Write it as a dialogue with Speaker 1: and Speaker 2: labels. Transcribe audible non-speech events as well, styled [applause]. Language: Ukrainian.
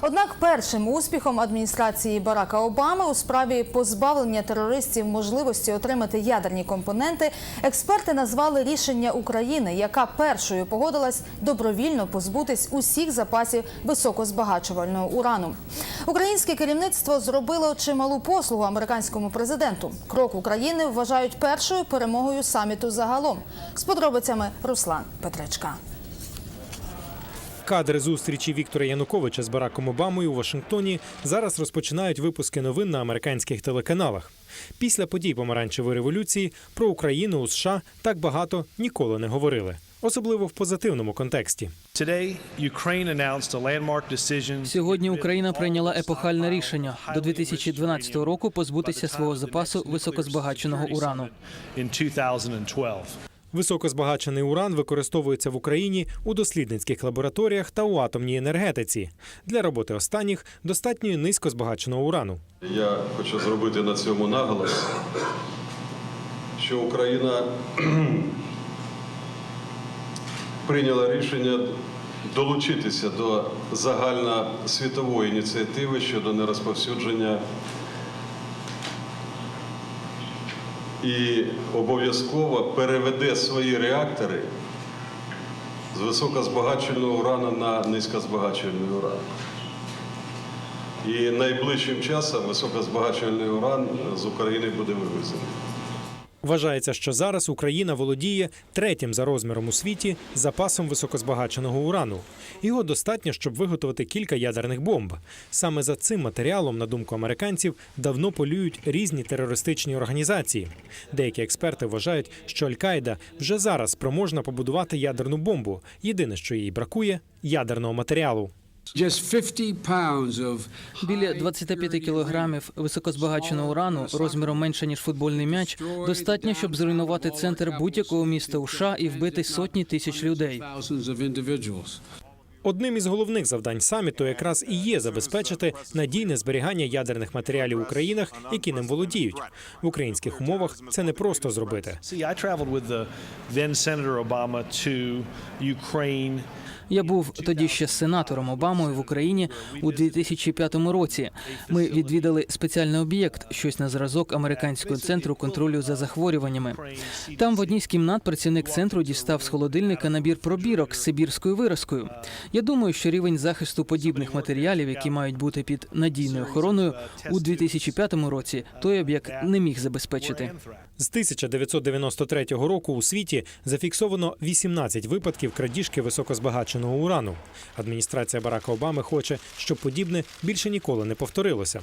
Speaker 1: Однак першим успіхом адміністрації Барака Обами у справі позбавлення терористів можливості отримати ядерні компоненти експерти назвали рішення України, яка першою погодилась добровільно позбутись усіх запасів високозбагачувального урану. Українське керівництво зробило чималу послугу американському президенту. Крок України вважають першою перемогою саміту загалом. З подробицями Руслан Петричка.
Speaker 2: Кадри зустрічі Віктора Януковича з Бараком Обамою у Вашингтоні зараз розпочинають випуски новин на американських телеканалах. Після подій помаранчевої революції про Україну у США так багато ніколи не говорили, особливо в позитивному контексті.
Speaker 3: Сьогодні Україна прийняла епохальне рішення до 2012 року позбутися свого запасу високозбагаченого урану.
Speaker 4: In 2012.
Speaker 2: Високозбагачений уран використовується в Україні у дослідницьких лабораторіях та у атомній енергетиці. Для роботи останніх достатньо і низькозбагаченого урану.
Speaker 5: Я хочу зробити на цьому наголос, що Україна [clears throat] прийняла рішення долучитися до загальносвітової ініціативи щодо нерозповсюдження і обов'язково переведе свої реактори з високозбагачувального урану на низькозбагачений уран. І найближчим часом високозбагачувальний уран з України буде вивезений.
Speaker 2: Вважається, що зараз Україна володіє третім за розміром у світі запасом високозбагаченого урану. Його достатньо, щоб виготовити кілька ядерних бомб. Саме за цим матеріалом, на думку американців, давно полюють різні терористичні організації. Деякі експерти вважають, що Аль-Каїда вже зараз спроможна побудувати ядерну бомбу. Єдине, що їй бракує ядерного матеріалу.
Speaker 6: Just 50 pounds of
Speaker 3: Біля 25 кілограмів високозбагаченого урану розміром менше ніж футбольний м'яч достатньо, щоб зруйнувати центр будь-якого міста у США і вбити сотні тисяч людей.
Speaker 2: Одним із головних завдань саміту якраз і є забезпечити надійне зберігання ядерних матеріалів у країнах, які ним володіють. В українських умовах це не просто зробити.
Speaker 3: Я був тоді ще сенатором Обамою в Україні у 2005 році. Ми відвідали спеціальний об'єкт, щось на зразок американського центру контролю за захворюваннями. Там в одній з кімнат працівник центру дістав з холодильника набір пробірок з сибірською виразкою. Я думаю, що рівень захисту подібних матеріалів, які мають бути під надійною охороною, у 2005 році той об'єкт не міг забезпечити.
Speaker 2: З 1993 року у світі зафіксовано 18 випадків крадіжки високозбагаченого урану. Адміністрація Барака Обами хоче, щоб подібне більше ніколи не повторилося.